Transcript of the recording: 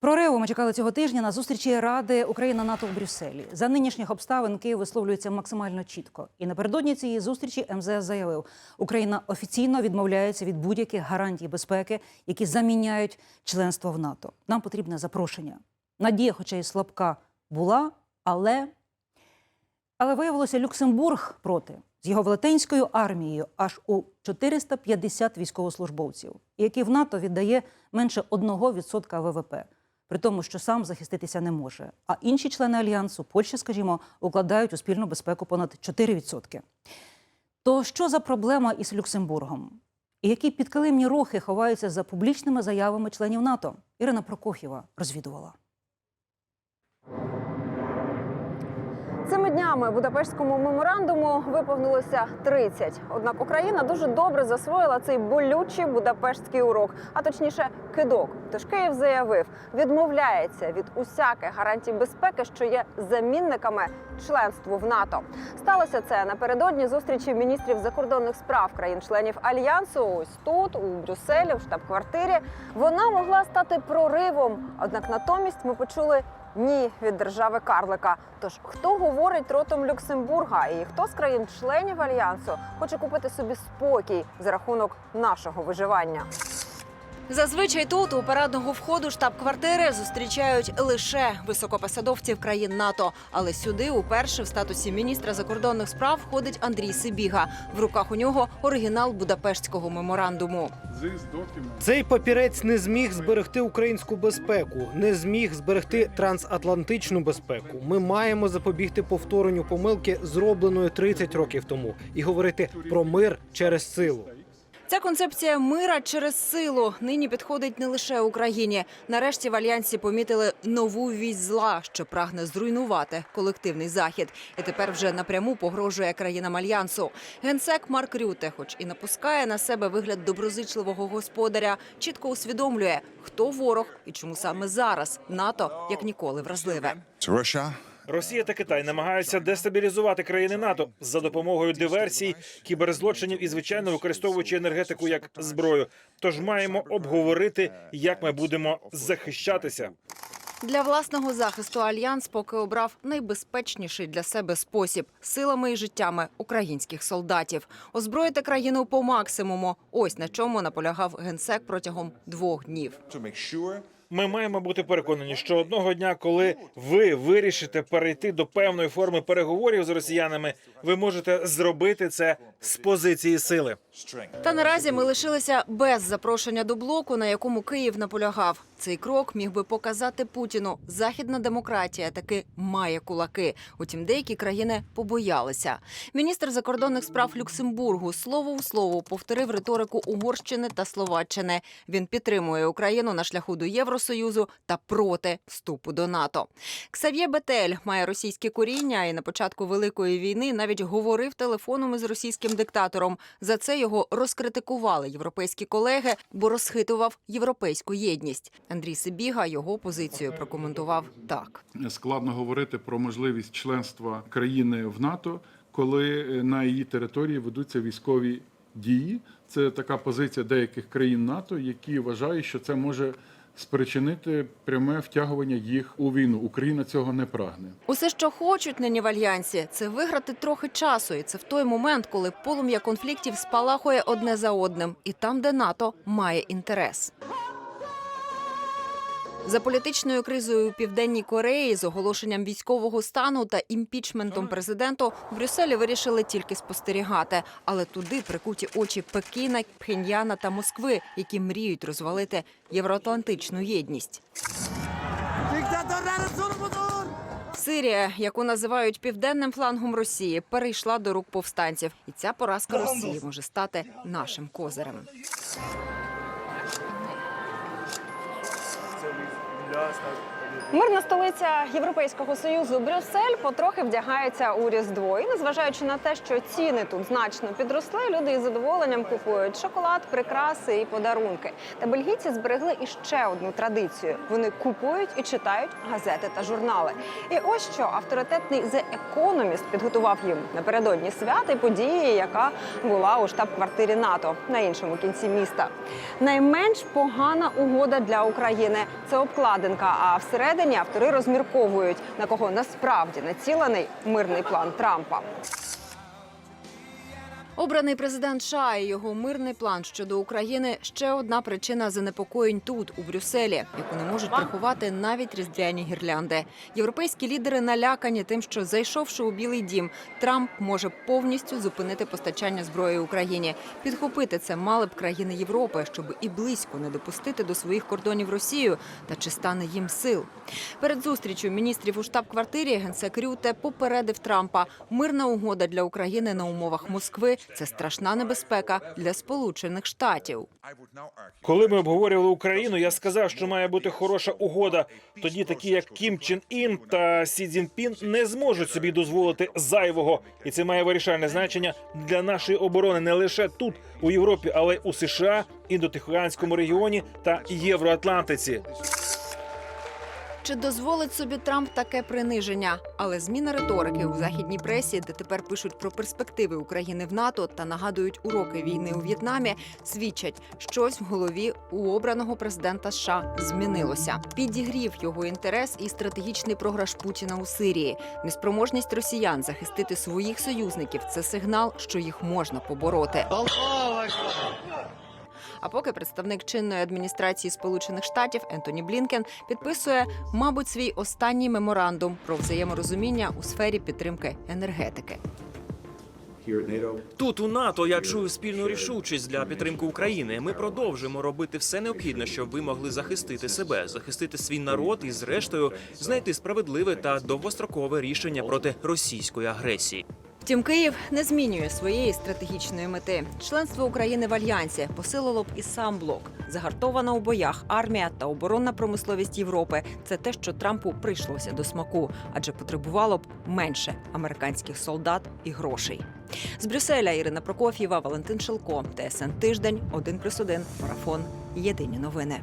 Прориву ми чекали цього тижня на зустрічі Ради Україна НАТО в Брюсселі. За нинішніх обставин Київ висловлюється максимально чітко. І напередодні цієї зустрічі МЗС заявив, Україна офіційно відмовляється від будь-яких гарантій безпеки, які заміняють членство в НАТО. Нам потрібне запрошення. Надія, хоча й слабка, була, але але виявилося Люксембург проти з його велетенською армією аж у 450 військовослужбовців, який в НАТО віддає менше 1% ВВП, при тому, що сам захиститися не може. А інші члени альянсу, Польща, скажімо, укладають у спільну безпеку понад 4%. То що за проблема із Люксембургом? І які підкилимні рухи ховаються за публічними заявами членів НАТО? Ірина Прокоф'єва розвідувала. Днями Будапештському меморандуму виповнилося 30. Однак Україна дуже добре засвоїла цей болючий будапештський урок, а точніше кидок. Тож Київ заявив, відмовляється від усяких гарантій безпеки, що є замінниками членству в НАТО. Сталося це напередодні зустрічі міністрів закордонних справ країн-членів альянсу. Ось тут, у Брюсселі, в штаб-квартирі. Вона могла стати проривом. Однак натомість ми почули ні від держави Карлика. Тож хто говорить ротом Люксембурга і хто з країн-членів альянсу хоче купити собі спокій за рахунок нашого виживання? Зазвичай тут у парадного входу штаб-квартири зустрічають лише високопосадовців країн НАТО. Але сюди уперше в статусі міністра закордонних справ входить Андрій Сибіга. В руках у нього оригінал Будапештського меморандуму. Цей папірець не зміг зберегти українську безпеку, не зміг зберегти трансатлантичну безпеку. Ми маємо запобігти повторенню помилки, зробленої 30 років тому, і говорити про мир через силу. Ця концепція мира через силу нині підходить не лише Україні. Нарешті в альянсі помітили нову вість зла, що прагне зруйнувати колективний захід, і тепер вже напряму погрожує країнам альянсу. Генсек Марк Рюте, хоч і напускає на себе вигляд доброзичливого господаря, чітко усвідомлює, хто ворог і чому саме зараз НАТО як ніколи вразливе. Росія та Китай намагаються дестабілізувати країни НАТО за допомогою диверсій, кіберзлочинів і звичайно використовуючи енергетику як зброю. Тож маємо обговорити, як ми будемо захищатися. Для власного захисту альянс поки обрав найбезпечніший для себе спосіб силами і життями українських солдатів. Озброїти країну по максимуму. Ось на чому наполягав генсек протягом двох днів. Ми маємо бути переконані, що одного дня, коли ви вирішите перейти до певної форми переговорів з росіянами, ви можете зробити це з позиції сили. Та наразі ми лишилися без запрошення до блоку, на якому Київ наполягав. Цей крок міг би показати Путіну. Західна демократія таки має кулаки. Утім, деякі країни побоялися. Міністр закордонних справ Люксембургу слово в слово повторив риторику Угорщини та Словаччини. Він підтримує Україну на шляху до Євросоюзу та проти вступу до НАТО. Ксав'є Бетель має російське коріння і на початку великої війни навіть говорив телефоном із російським диктатором. За це його розкритикували європейські колеги, бо розхитував європейську єдність. Андрій Сибіга його позицію прокоментував так. складно говорити про можливість членства країни в НАТО, коли е, на її території ведуться військові дії. Це така позиція деяких країн НАТО, які вважають, що це може спричинити пряме втягування їх у війну. Україна цього не прагне. Усе, що хочуть нині в альянсі, це виграти трохи часу, і це в той момент, коли полум'я конфліктів спалахує одне за одним, і там, де НАТО має інтерес. За політичною кризою у південній Кореї з оголошенням військового стану та імпічментом президенту в Брюсселі вирішили тільки спостерігати, але туди прикуті очі Пекіна, Пхеньяна та Москви, які мріють розвалити євроатлантичну єдність. Сирія, яку називають південним флангом Росії, перейшла до рук повстанців, і ця поразка Росії може стати нашим козирем. Для Мирна столиця Європейського союзу Брюссель потрохи вдягається у різдво. І незважаючи на те, що ціни тут значно підросли, люди із задоволенням купують шоколад, прикраси і подарунки. Та бельгійці зберегли іще одну традицію: вони купують і читають газети та журнали. І ось що авторитетний The Economist підготував їм напередодні свята події, яка була у штаб-квартирі НАТО на іншому кінці міста. Найменш погана угода для України це обкладинка. А всередині автори розмірковують на кого насправді націлений мирний план Трампа. Обраний президент США і його мирний план щодо України ще одна причина занепокоєнь тут, у Брюсселі, яку не можуть приховати навіть різдвяні гірлянди. Європейські лідери налякані тим, що зайшовши у Білий Дім, Трамп може повністю зупинити постачання зброї Україні. Підхопити це мали б країни Європи, щоб і близько не допустити до своїх кордонів Росію. Та чи стане їм сил? Перед зустрічю міністрів у штаб-квартирі генсек Рюте попередив Трампа. Мирна угода для України на умовах Москви це страшна небезпека для Сполучених Штатів. Коли ми обговорювали Україну, я сказав, що має бути хороша угода. Тоді такі, як Кім Чен Ін та Сі Цзіньпін, не зможуть собі дозволити зайвого, і це має вирішальне значення для нашої оборони не лише тут, у Європі, але й у США, індотихоанському регіоні та Євроатлантиці. Чи дозволить собі Трамп таке приниження? Але зміна риторики у західній пресі, де тепер пишуть про перспективи України в НАТО та нагадують уроки війни у В'єтнамі, свідчать, щось в голові у обраного президента США змінилося. Підігрів його інтерес і стратегічний програш Путіна у Сирії. Неспроможність росіян захистити своїх союзників це сигнал, що їх можна побороти. А поки представник чинної адміністрації Сполучених Штатів Ентоні Блінкен підписує, мабуть, свій останній меморандум про взаєморозуміння у сфері підтримки енергетики. Тут у НАТО я чую спільну рішучість для підтримки України. Ми продовжуємо робити все необхідне, щоб ви могли захистити себе, захистити свій народ і, зрештою, знайти справедливе та довгострокове рішення проти російської агресії. Втім, Київ не змінює своєї стратегічної мети. Членство України в альянсі посилило б і сам блок. Загартована у боях армія та оборонна промисловість Європи це те, що Трампу прийшлося до смаку, адже потребувало б менше американських солдат і грошей. З Брюсселя Ірина Прокоф'єва, Валентин Шилко, ТСН Тиждень, 1+,1, Марафон. Єдині новини.